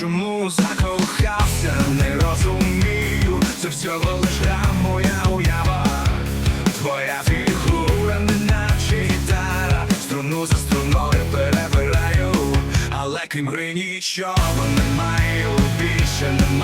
чому закохався, не розумію, це всього лиш моя уява, твоя фігура, неначе гітара, струну за струною перебираю, але крім гри нічого не маю, більше не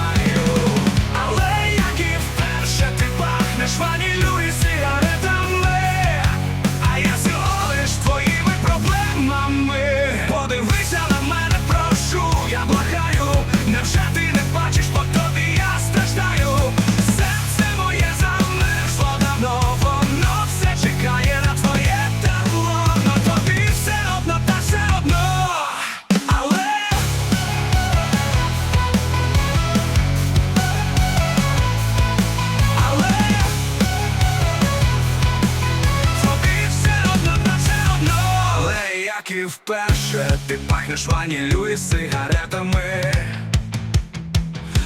як вперше ти пахнеш ванілю і сигаретами.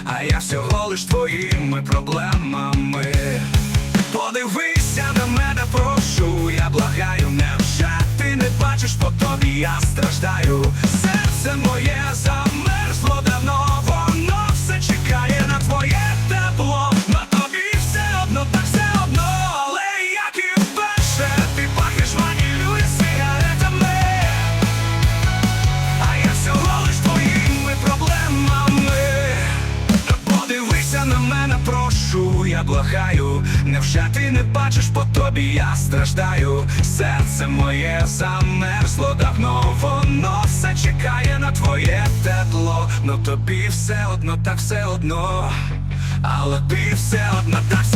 А я всього лиш твоїми проблемами. Подивися на мене, прошу, я благаю, невже ти не бачиш по тобі, я страждаю? Серце моє за давно, я благаю, невже ти не бачиш по тобі, я страждаю, серце моє замерзло давно, воно все чекає на твоє тепло, но тобі все одно, так все одно, але ти все одно, так все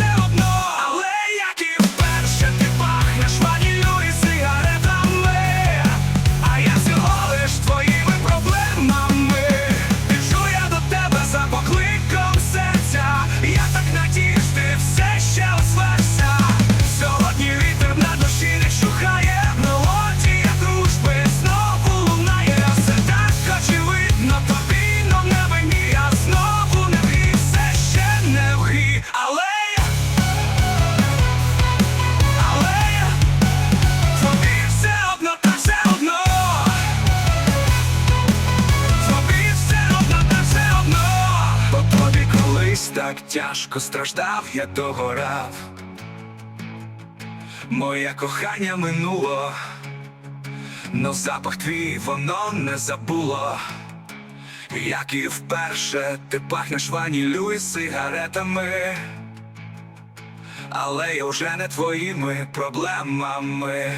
тяжко страждав, я догорав. Моє кохання минуло, но запах твій воно не забуло. Як і вперше ти пахнеш ванілю і сигаретами. Але я вже не твоїми проблемами.